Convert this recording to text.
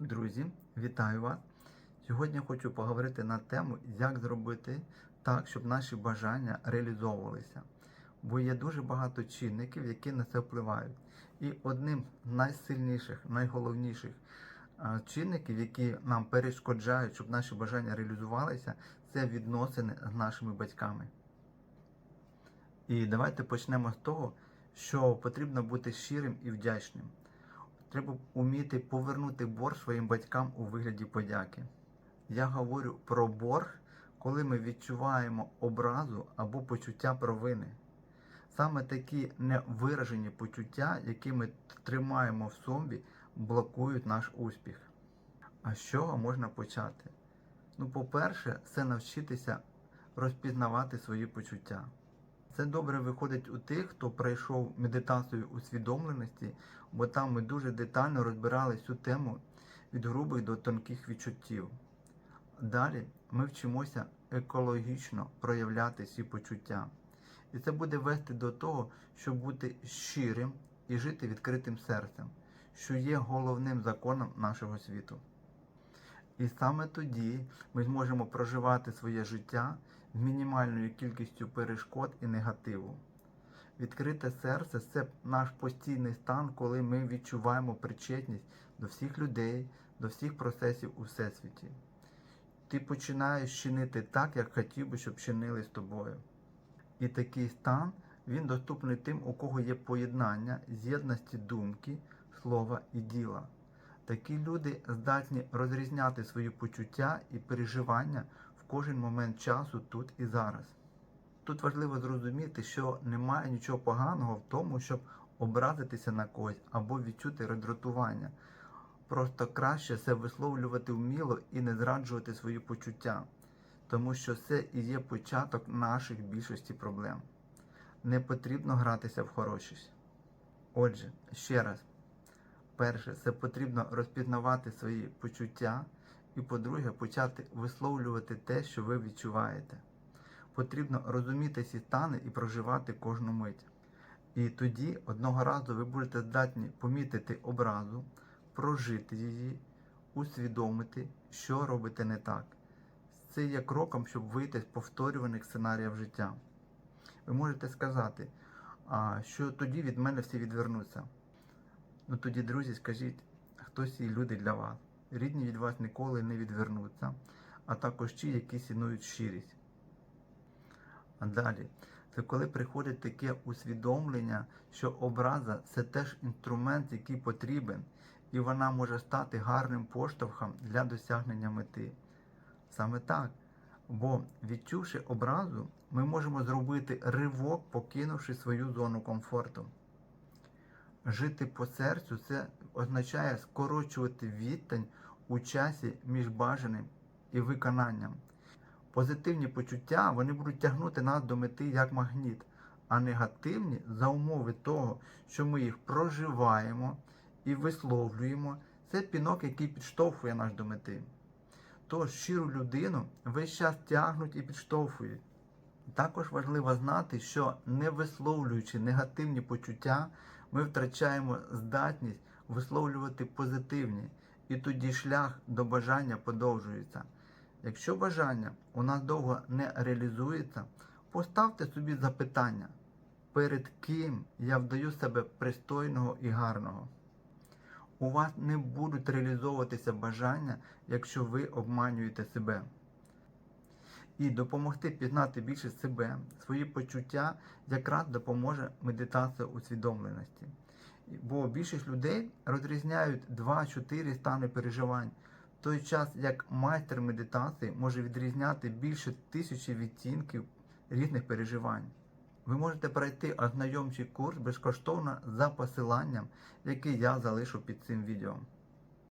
Друзі, вітаю вас! Сьогодні хочу поговорити на тему, як зробити так, щоб наші бажання реалізовувалися. Бо є дуже багато чинників, які на це впливають. І одним з найсильніших, найголовніших чинників, які нам перешкоджають, щоб наші бажання реалізувалися, це відносини з нашими батьками. І давайте почнемо з того, що потрібно бути щирим і вдячним. Треба вміти повернути борг своїм батькам у вигляді подяки. Я говорю про борг, коли ми відчуваємо образу або почуття провини. Саме такі невиражені почуття, які ми тримаємо в собі, блокують наш успіх. А з чого можна почати? Ну, по-перше, це навчитися розпізнавати свої почуття. Це добре виходить у тих, хто пройшов медитацію усвідомленості, бо там ми дуже детально розбирали цю тему від грубих до тонких відчуттів. Далі ми вчимося екологічно проявляти ці почуття. І це буде вести до того, щоб бути щирим і жити відкритим серцем, що є головним законом нашого світу. І саме тоді ми зможемо проживати своє життя мінімальною кількістю перешкод і негативу. Відкрите серце це наш постійний стан, коли ми відчуваємо причетність до всіх людей, до всіх процесів у всесвіті. Ти починаєш чинити так, як хотів би, щоб чинили з тобою. І такий стан він доступний тим, у кого є поєднання з'єдності думки, слова і діла. Такі люди здатні розрізняти свої почуття і переживання кожен момент часу тут і зараз. Тут важливо зрозуміти, що немає нічого поганого в тому, щоб образитися на когось або відчути роздратування. Просто краще це висловлювати вміло і не зраджувати свої почуття, тому що це і є початок наших більшості проблем. Не потрібно гратися в хорошість. Отже, ще раз. Перше, це потрібно розпізнавати свої почуття, і, по-друге, почати висловлювати те, що ви відчуваєте. Потрібно розуміти ці стани і проживати кожну мить. І тоді одного разу ви будете здатні помітити образу, прожити її, усвідомити, що робите не так. Це є кроком, щоб вийти з повторюваних сценаріїв життя. Ви можете сказати, що тоді від мене всі відвернуться. Ну тоді, друзі, скажіть, хто ці люди для вас? Рідні від вас ніколи не відвернуться, а також ті, які цінують щирість. А далі, це коли приходить таке усвідомлення, що образа це теж інструмент, який потрібен, і вона може стати гарним поштовхом для досягнення мети. Саме так. Бо відчувши образу, ми можемо зробити ривок, покинувши свою зону комфорту. Жити по серцю це означає скорочувати відстань у часі між бажаним і виконанням. Позитивні почуття вони будуть тягнути нас до мети як магніт, а негативні за умови того, що ми їх проживаємо і висловлюємо, це пінок, який підштовхує нас до мети. Тож щиру людину весь час тягнуть і підштовхують. Також важливо знати, що не висловлюючи негативні почуття, ми втрачаємо здатність висловлювати позитивні, і тоді шлях до бажання подовжується. Якщо бажання у нас довго не реалізується, поставте собі запитання, перед ким я вдаю себе пристойного і гарного. У вас не будуть реалізовуватися бажання, якщо ви обманюєте себе. І допомогти пізнати більше себе, свої почуття якраз допоможе медитація усвідомленості. Бо більшість людей розрізняють 2-4 стани переживань, в той час як майстер медитації може відрізняти більше тисячі відтінків різних переживань. Ви можете пройти ознайомчий курс безкоштовно за посиланням, який я залишу під цим відео.